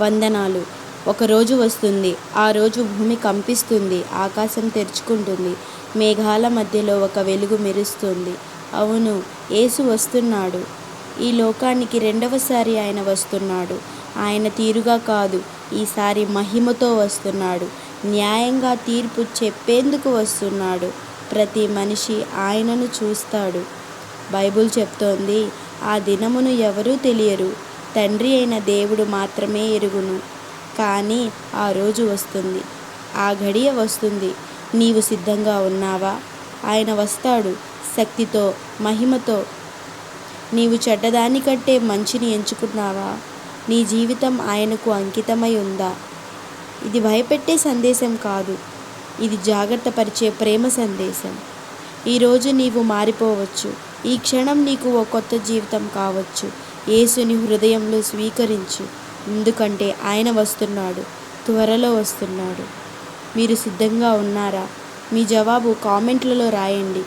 వందనాలు. ఒకరోజు వస్తుంది. ఆ రోజు భూమి కంపిస్తుంది. ఆకాశం తెరుచుకుంటుంది. మేఘాల మధ్యలో ఒక వెలుగు మెరుస్తుంది. అవును యేసు వస్తున్నాడు. ఈ లోకానికి రెండవసారి ఆయన వస్తున్నాడు. ఆయన తీరుగా కాదు ఈసారి మహిమతో వస్తున్నాడు. న్యాయంగా తీర్పు చెప్పేందుకు వస్తున్నాడు. ప్రతి మనిషి ఆయనను చూస్తాడు. బైబుల్ చెప్తోంది ఆ దినమును ఎవరూ తెలియరు. తండ్రి అయిన దేవుడు మాత్రమే ఎరుగును. కానీ ఆ రోజు వస్తుంది. ఆ ఘడియ వస్తుంది. నీవు సిద్ధంగా ఉన్నావా? ఆయన వస్తాడు శక్తితో మహిమతో. నీవు చెడ్డదానికంటే మంచిని ఎంచుకున్నావా? నీ జీవితం ఆయనకు అంకితమై ఉందా? ఇది భయపెట్టే సందేశం కాదు. ఇది జాగ్రత్త పరిచే ప్రేమ సందేశం. ఈరోజు నీవు మారిపోవచ్చు. ఈ క్షణం నీకు ఓ కొత్త జీవితం కావచ్చు. యేసుని హృదయంలో స్వీకరించు. ఎందుకంటే ఆయన వస్తున్నాడు. త్వరలో వస్తున్నాడు. మీరు సిద్ధంగా ఉన్నారా? మీ జవాబు కామెంట్లలో రాయండి.